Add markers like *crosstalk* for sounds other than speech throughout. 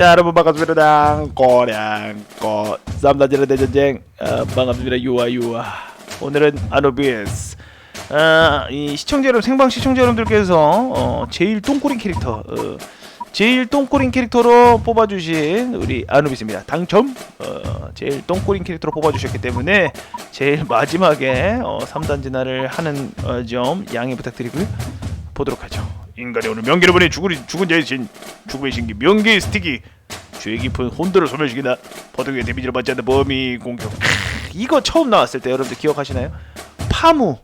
자 여러분 반갑습니다. 꼬량꼬 쌈다지는 대전쟁. 어, 반갑습니다. 유아 유아. 오늘은 아노비스. 아, 이 시청자 여러분 생방 시청자 여러분들께서 어, 제일 똥꼬린 캐릭터 어, 제일 똥꼬린 캐릭터로 뽑아주신 우리 아누비스입니다. 당첨? 어, 제일 똥꼬린 캐릭터로 뽑아주셨기 때문에 제일 마지막에 어, 3단 진화를 하는 어, 점 양해 부탁드리고요. 보도록 하죠 인간이 오늘 명기를 보내 죽은, 죽은 자의 신 죽음의 신기 명기 스틱이 죄 깊은 혼돈을 소멸시키나 버둥이의 데미지를 받지 않는 범위 공격. 크, 이거 처음 나왔을 때 여러분들 기억하시나요? 파무.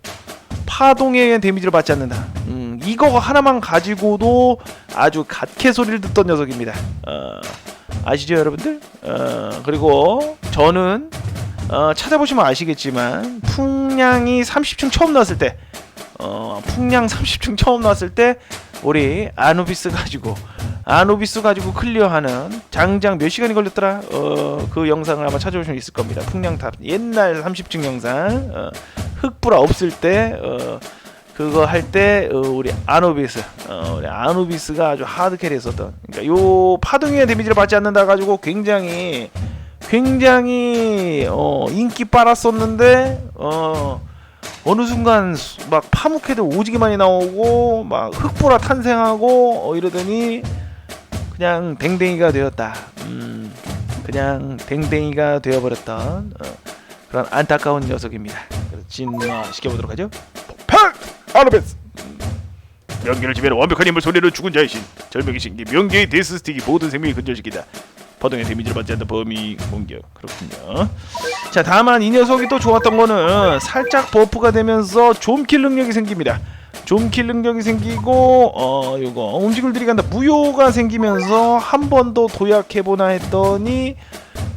파동의 데미지를 받지 않는다. 음, 이거 하나만 가지고도 아주 갓캐 소리를 듣던 녀석입니다. 어, 아시죠 여러분들? 어, 그리고 저는 어, 찾아보시면 아시겠지만 풍량이 30층 처음 나왔을 때 어, 풍량 30층 처음 나왔을 때 우리 아누비스 가지고 아누비스 가지고 클리어하는 장장 몇 시간이 걸렸더라? 어, 그 영상을 아마 찾아보시면 있을 겁니다. 풍량탑 옛날 30층 영상 어, 흑불화 없을 때 어, 그거 할때 어, 우리 아누비스 어, 우리 아누비스가 아주 하드 캐리했었던 그러니까 요 파동의 데미지를 받지 않는다 가지고 굉장히 굉장히 어, 인기 빨았었는데 어, 어느 순간 수- 막 파묵헤드 오지게 많이 나오고 막 흑보라 탄생하고 어, 이러더니 그냥 댕댕이가 되었다. 음, 그냥 댕댕이가 되어버렸던 어, 그런 안타까운 녀석입니다. 그래서 진화 시켜보도록 하죠. 폭팍! 아르베스! 음, 명기를 지배로 완벽한 힘을 손해로 죽은 자의 신 절명의 신기 명기의 데스 스틱이 모든 생명을 근절시키다. 파동의 데미지를 받지 않는 범위 공격 그렇군요. 자 다만 이 녀석이 또 좋았던 거는 살짝 버프가 되면서 좀킬 능력이 생깁니다. 좀킬 능력이 생기고 어 요거 움직을 들이간다 무효가 생기면서 한 번 더 도약해보나 했더니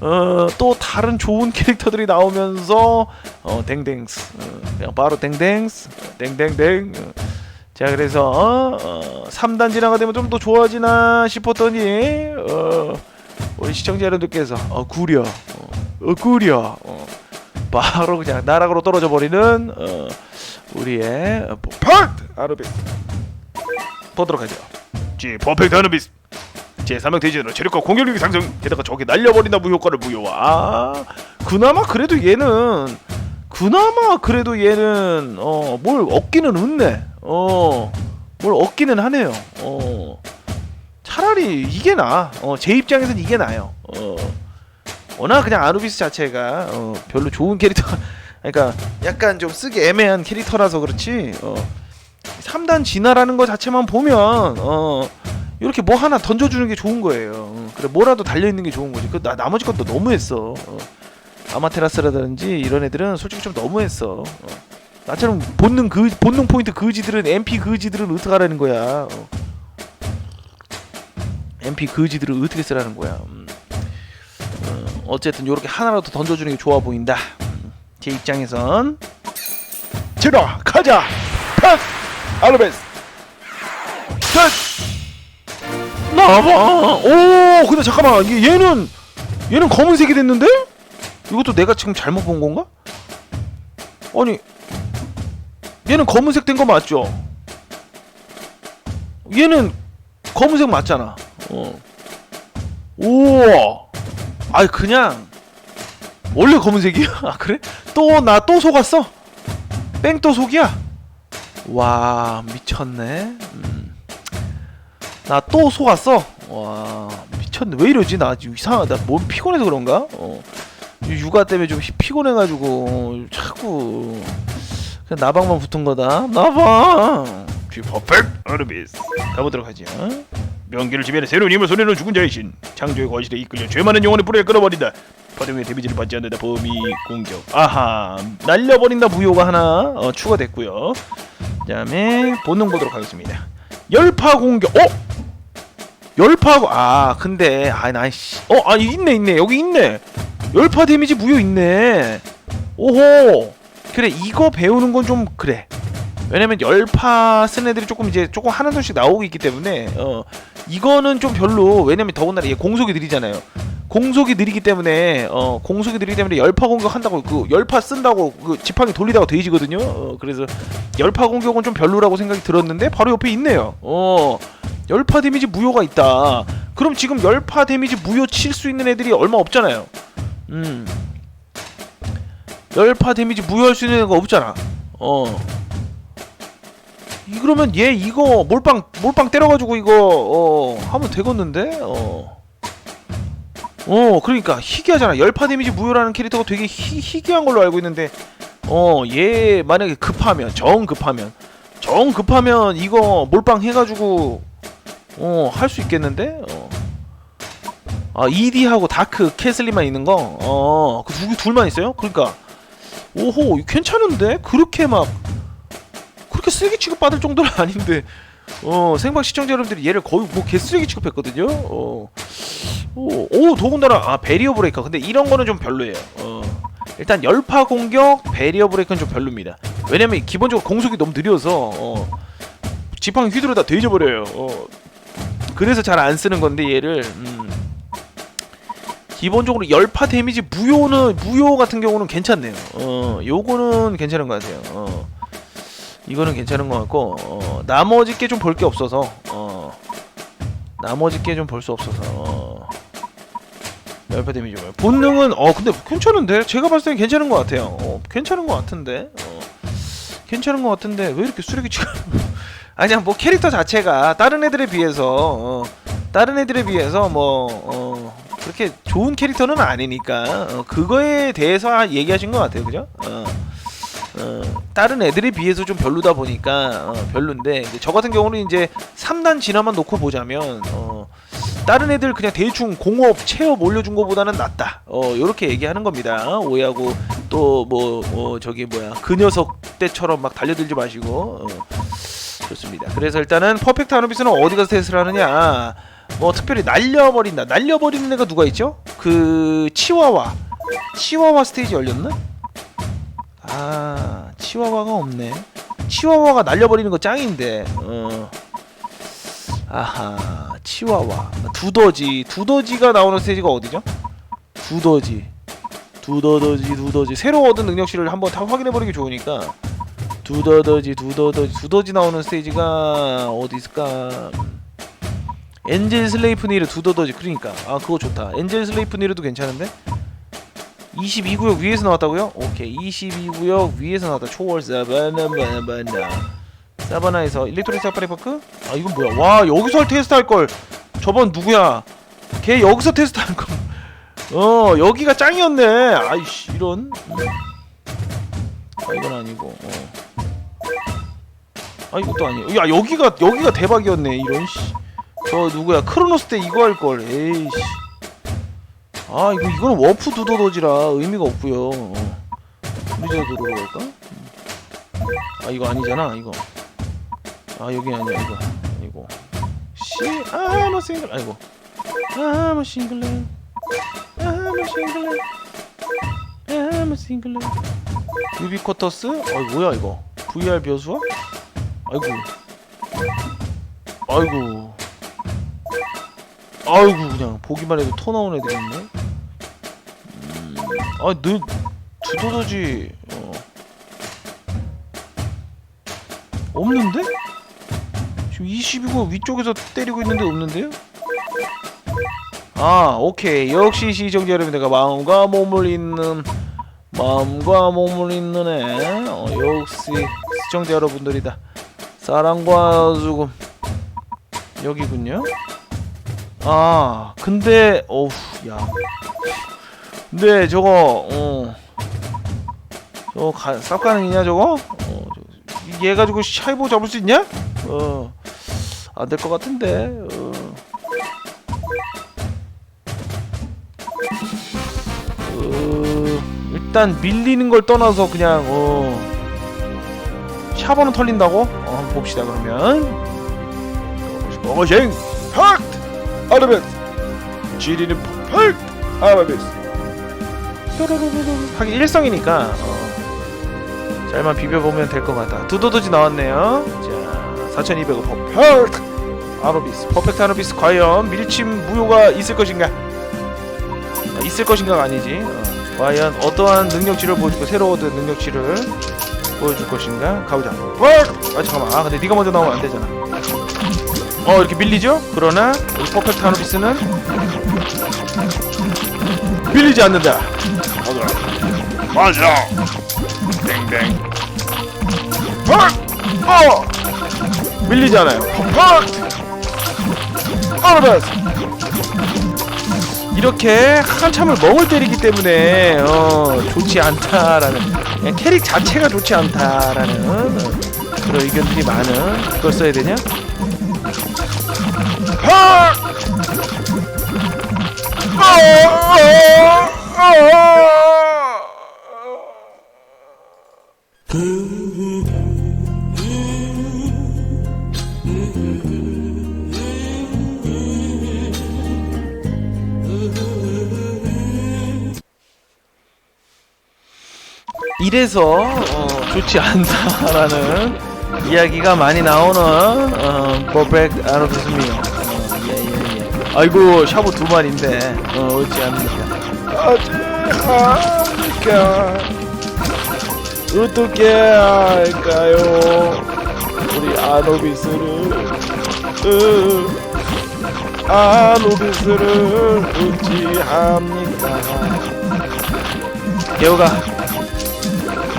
어 또 다른 좋은 캐릭터들이 나오면서 어 댕댕스 어, 그냥 바로 댕댕스 어, 댕댕댕 어. 자 그래서 어, 어 3단 진화가 되면 좀 더 좋아지나 싶었더니 어 우리 시청자 여러분들께서 어 구려 어, 어 구려 어, 바로 그냥 나락으로 떨어져 버리는 어, 우리의 어, 퍼펙트 아르비스. 보도록 하죠. 지 퍼펙트 아르비스. 제 3형 대지으로 체력과 공격력이 상승 게다가 적이 날려버린다 무효과를 무효화. 아, 그나마 그래도 얘는 그나마 그래도 얘는 어 뭘 얻기는 없네. 어뭘 얻기는 하네요. 어 차라리 이게 나. 어, 제 입장에서는 이게 나요. 어, 워낙 그냥 아누비스 자체가 어, 별로 좋은 캐릭터, *laughs* 그러니까 약간 좀 쓰기 애매한 캐릭터라서 그렇지. 어, 3단 진화라는 거 자체만 보면 어, 이렇게 뭐 하나 던져주는 게 좋은 거예요. 어, 그래 뭐라도 달려 있는 게 좋은 거지. 그 나, 나머지 것도 너무했어. 어, 아마테라스라든지 이런 애들은 솔직히 좀 너무했어. 어, 나처럼 본능 그 본능 포인트 그지들은 MP 그지들은 어떻게 하라는 거야. 어. MP 그지들을 어떻게 쓰라는 거야. 음. 어, 어쨌든 이렇게 하나라도 던져주는 게 좋아 보인다. 음. 제 입장에선 들어 가자. 팍 아르베스. 셋. 나와봐. 오 근데 잠깐만 얘는 얘는 검은색이 됐는데? 이것도 내가 지금 잘못 본 건가? 아니 얘는 검은색 된 거 맞죠? 얘는 검은색 맞잖아. 어. 우와. 아이 그냥 원래 검은색이야? *laughs* 아 그래? 또 나 또 속았어? 뺑 또 속이야? 와 미쳤네. 음. 나 또 속았어? 와 미쳤네. 왜 이러지? 나 지금 이상하다. 몸 피곤해서 그런가? 어. 이 육아 때문에 좀 피- 피곤해가지고 어, 자꾸 그냥 나방만 붙은 거다. 나방. 퍼펙트 아르비스 가보도록 하죠. 명기를 지배해 새로운 힘을 손에는 죽은 자의 신. 창조의 거실에 이끌려 죄 많은 영혼의 불에 끌어버린다. 파동의 데미지를 받지 않는다. 범위 공격. 아하 날려버린다. 무효가 하나. 어, 추가됐고요. 그 다음에 본능 보도록 하겠습니다. 열파 공격. 어? 열파 고- 아 근데 아 나이씨. 어아 있네 있네. 여기 있네. 열파 데미지 무효 있네. 오호. 그래 이거 배우는 건 좀 그래 왜냐면 열파 쓴 애들이 조금 이제 조금 하나 둘씩 나오고 있기 때문에 어 이거는 좀 별로 왜냐면 더군다나 얘 공속이 느리잖아요 공속이 느리기 때문에 어 공속이 느리기 때문에 열파 공격한다고 그 열파 쓴다고 그 지팡이 돌리다가 돼지거든요 어 그래서 열파 공격은 좀 별로라고 생각이 들었는데 바로 옆에 있네요 어 열파 데미지 무효가 있다. 그럼 지금 열파 데미지 무효 칠 수 있는 애들이 얼마 없잖아요. 음. 열파 데미지 무효할 수 있는 애가 없잖아. 어. 이 그러면 얘 이거 몰빵 몰빵 때려가지고 이거 어 하면 되겠는데? 어. 어 그러니까 희귀하잖아. 열파 데미지 무효라는 캐릭터가 되게 희, 희귀한 걸로 알고 있는데 어 얘 만약에 급하면 정 급하면 정 급하면 이거 몰빵 해가지고 어 할 수 있겠는데? 어. 아 ED하고 다크 캐슬리만 있는 거 어그 두 둘만 있어요? 그러니까. 오호 괜찮은데? 그렇게 막 그렇게 쓰레기 취급 받을 정도는 *laughs* 아닌데 어 생방 시청자 여러분들이 얘를 거의 뭐 개쓰레기 취급했거든요. 어. 오, 오 더군다나 아 베리어 브레이커. 근데 이런 거는 좀 별로예요. 어. 일단 열파 공격 베리어 브레이커는 좀 별로입니다. 왜냐면 기본적으로 공속이 너무 느려서 어 지팡이 휘두르다 돼져버려요. 어. 그래서 잘 안 쓰는 건데 얘를. 음. 기본적으로 열파 데미지 무효는 무효 같은 경우는 괜찮네요. 어 요거는 괜찮은 것 같아요. 어 이거는 괜찮은 것 같고 어, 나머지 게 좀 볼 게 없어서 어, 나머지 게 좀 볼 수 없어서 어, 열파 데미지 뭐야 본능은 어 근데 괜찮은데? 제가 봤을 땐 괜찮은 것 같아요. 어, 괜찮은 것 같은데? 어, 괜찮은 것 같은데 왜 이렇게 쓰레기 치고 *laughs* 아니야 뭐 캐릭터 자체가 다른 애들에 비해서 어, 다른 애들에 비해서 뭐 어, 그렇게 좋은 캐릭터는 아니니까 어, 그거에 대해서 얘기하신 것 같아요. 그죠? 어. 어, 다른 애들에 비해서 좀 별로다 보니까 어, 별론데 저 같은 경우는 이제 3단 진화만 놓고 보자면 어, 다른 애들 그냥 대충 공업 체업 올려준 거보다는 낫다. 어 요렇게 얘기하는 겁니다. 오해하고 또뭐 어, 저기 뭐야 그 녀석 때처럼 막 달려들지 마시고 어, 좋습니다. 그래서 일단은 퍼펙트 아누비스는 어디 가서 테스트를 하느냐. 뭐 특별히 날려버린다. 날려버리는 애가 누가 있죠? 그 치와와. 치와와 스테이지 열렸나? 아 치와와가 없네. 치와와가 날려버리는 거 짱인데. 어. 아하 치와와. 두더지. 두더지가 나오는 스테이지가 어디죠? 두더지. 두더더지 두더지. 새로 얻은 능력치를 한번 다 확인해버리기 좋으니까. 두더더지 두더더지. 두더지 나오는 스테이지가 어디 있을까? 엔젤 슬레이프니르 두더더지. 그러니까. 아 그거 좋다. 엔젤 슬레이프니르도 괜찮은데 22구역 위에서 나왔다고요? 오케이. 22구역 위에서 나왔다. 초월 사바나 바나바나. 사바나에서 일렉트릭 사파리 파크? 아 이건 뭐야? 와 여기서 테스트 할걸. 저번 누구야? 걔 여기서 테스트 할걸. 어 여기가 짱이었네. 아이씨 이런. 아 이건 아니고 어. 아 이것도 아니에요 야 여기가 여기가 대박이었네. 이런 씨저 누구야? 크로노스 때 이거 할걸. 에이씨 아 이거 이거는 워프 두더더지라 의미가 없고요. 어. 두더더 갈까? 아 이거 아니잖아 이거. 아 여기 아니야 이거 아니고. 시 아무 싱글 아이고. 아무 싱글레 아무 싱글레 아무 싱글레 유비쿼터스? 어 뭐야 이거? VR 벼수야? 아이고. 아이고. 아이고 그냥 보기만 해도 토 나온 애들이 있네. 음, 아, 너 두더더지 어. 없는데? 지금 22고 위쪽에서 때리고 있는데 없는데요? 아, 오케이. 역시 시청자 여러분 내가 마음과 몸을 잇는 마음과 몸을 잇는 애. 어, 역시 시청자 여러분들이다. 사랑과 죽음 여기군요. 아 근데 어우 야 근데 저거 어. 저거 가, 쌉 가능이냐 저거? 어 저, 얘 가지고 샤이보 잡을 수 있냐? 어. 안 될 것 같은데 어. 어 일단 밀리는 걸 떠나서 그냥 어. 샤버는 털린다고? 어 한번 봅시다 그러면. 먹어싱 팍 아르베스 지리는 폭발 아르베스 하긴 일성이니까 어, 잘만 비벼보면 될 것 같다. 두더더지 나왔네요. 자 4200원 폭발 아르비스. 퍼펙트 아르비스 과연 밀침 무효가 있을 것인가? 아, 있을 것인가가 아니지. 어, 과연 어떠한 능력치를 보여줄까 새로 얻은 능력치를 보여줄 것인가? 가보자. 아 잠깐만. 아 근데 네가 먼저 나오면 안 되잖아. 어 이렇게 밀리죠? 그러나 우리 퍼펙트 아누비스는 밀리지 않는다. 맞아. 맞아. 땡땡. 어! 어! 퍼펙트 아누비스 이렇게 한참을 멍을 때리기 때문에 어, 좋지 않다라는 그냥 캐릭 자체가 좋지 않다라는 어, 그런 의견들이 많은 그걸 써야 되냐? 하! 아! 아! 이래서 어, 좋지 않다라는 이야기가 많이 나오는 어, 버백 아르비스미요. 어, 예, 예, 예. 아이고 샤브 두 마리인데 어, 어찌 합니까? 어찌 합니까? 어떻게 할까요? 우리 아노비스를 으, 아노비스를 어찌 합니까? 개호가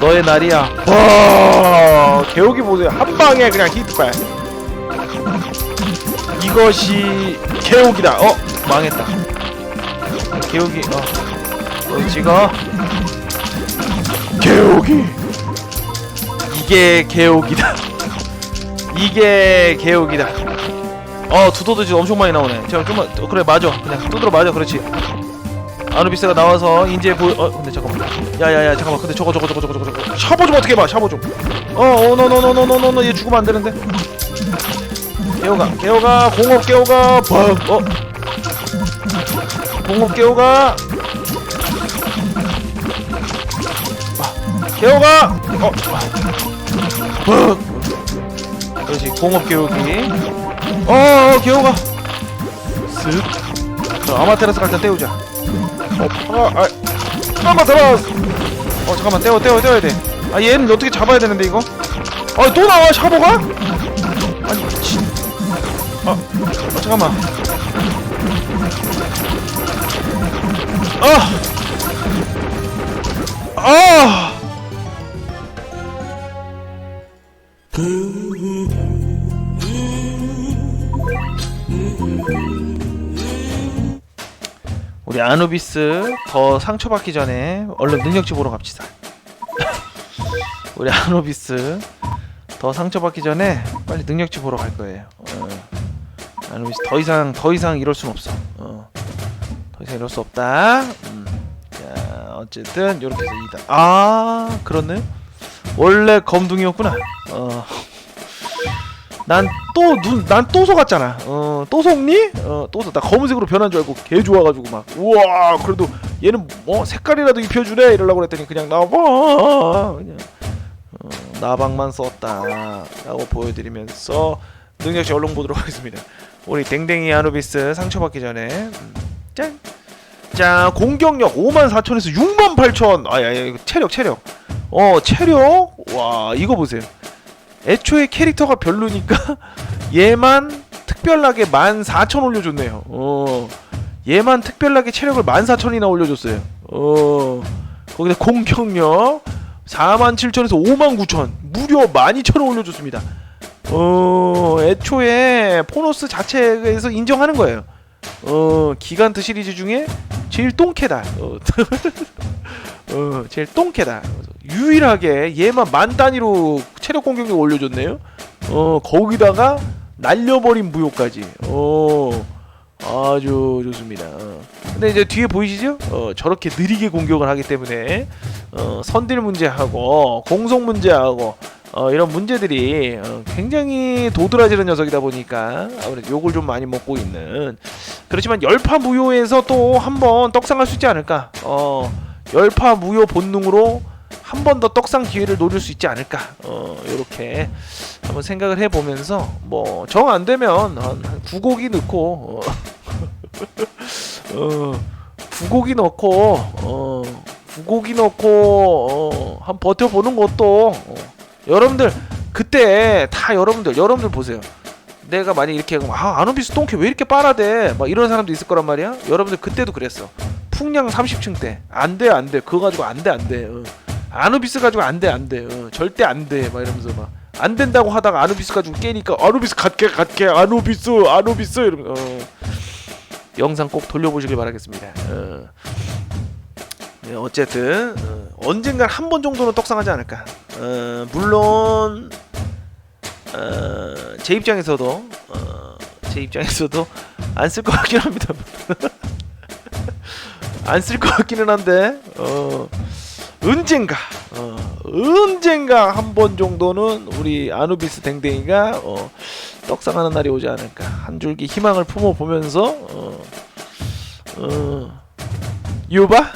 너의 날이야. 와, 개옥이 보세요. 한 방에 그냥 히트발. 이것이 개옥이다. 어, 망했다. 개옥이, 어, *laughs* 어 찍어. 개옥이. 이게 개옥이다. 이게 개옥이다. 어, 두더지 엄청 많이 나오네. 자, 좀만, 어, 그래, 맞아. 그냥 두드러 맞아. 그렇지. 아누비스가 나와서 이제 보여 어 근데 잠깐만 야야야 잠깐만 근데 저거 저거 저거 저거 저거 샤보 좀 어떻게 해봐 샤보 좀어어노노노노노노노 얘 죽으면 안 되는데. 깨워가 깨워가 공업 깨워가 벅어. 공업 깨워가. 아, 깨워가. 어벅 그렇지 공업 깨우기. 어, 어 깨워가. 쓱 아마테라스 갈때 때우자. 어, 아, 아, 잠깐만 들어왔어. 어, 잠깐만. 떼워, 떼워, 떼워야 돼. 아, 얘는 어떻게 잡아야 되는데 이거? 아, 또 나와 샤보가? 아니, 치. 아, 아, 잠깐만. 아, 아. 우리 아누비스 더 상처받기 전에 얼른 능력치 보러 갑시다. 우리 아누비스 더 상처받기 전에 빨리 능력치 보러 갈 거예요. 어. 아누비스 더 이상 더 이상 이럴 순 없어. 어. 더 이상 이럴 수 없다. 음. 자 어쨌든 이렇게 해서 이다. 아 그렇네. 원래 검둥이었구나. 어. 난또눈난또 속았잖아. 어, 또 속니? 어, 또 속. 나 검은색으로 변한 줄 알고 개 좋아가지고 막 우와 그래도 얘는 뭐 색깔이라도 입혀주래 이러려고 그랬더니 그냥 나봐 그냥 어, 나방만 썼다 라고 보여드리면서 능력치 얼른 보도록 하겠습니다. 우리 댕댕이 아누비스 상처받기 전에 음, 짠. 자 공격력 5만 4천에서 6만 8천. 아야 체력 체력. 어 체력 와 이거 보세요. 애초에 캐릭터가 별로니까 *laughs* 얘만 특별하게 14,000 올려줬네요. 어. 얘만 특별하게 체력을 14,000이나 올려줬어요. 어. 거기다 공격력 47,000에서 59,000 무려 12,000을 올려줬습니다. 어, 애초에 포노스 자체에서 인정하는 거예요. 어, 기간트 시리즈 중에 제일 똥캐다. 어, *laughs* 어 제일 똥캐다. 유일하게 얘만 만 단위로 체력 공격력 올려줬네요. 어, 거기다가 날려버린 무효까지. 어, 아주 좋습니다. 어. 근데 이제 뒤에 보이시죠? 어, 저렇게 느리게 공격을 하기 때문에 어, 선딜 문제하고 공속 문제하고 어, 이런 문제들이 어, 굉장히 도드라지는 녀석이다 보니까 아무래도 욕을 좀 많이 먹고 있는 그렇지만 열파 무효에서 또 한번 떡상할 수 있지 않을까 어, 열파 무효 본능으로 한 번 더 떡상 기회를 노릴 수 있지 않을까. 어, 이렇게 한번 생각을 해보면서 뭐 정 안 되면 한, 한 9곡이 넣고 어, *laughs* 어, 9곡이 넣고 어, 9곡이 넣고 어, 한 버텨보는 것도 어, 여러분들 그때 다 여러분들 여러분들 보세요. 내가 만약 이렇게 아 아누비스 똥캐 왜 이렇게 빨아대? 막 이런 사람도 있을 거란 말이야? 여러분들 그때도 그랬어. 풍량 30층 때. 안 돼 안 돼. 그거 가지고 안 돼 안돼. 어. 아누비스 가지고 안 돼 안돼 어. 절대 안 돼 막 이러면서 막 안 된다고 하다가 아누비스 가지고 깨니까 아누비스 갓게 갓게 아누비스 아누비스 이러면 어. 영상 꼭 돌려보시길 바라겠습니다 어. 네, 어쨌든 어, 언젠간 한 번 정도는 떡상하지 않을까 어, 물론 어, 제 입장에서도 어, 제 입장에서도 안 쓸 것 같긴 합니다. *laughs* 안 쓸 것 같기는 한데 어, 언젠가 어, 언젠가 한 번 정도는 우리 아누비스 댕댕이가 어, 떡상하는 날이 오지 않을까. 한 줄기 희망을 품어 보면서 어, 어, 유바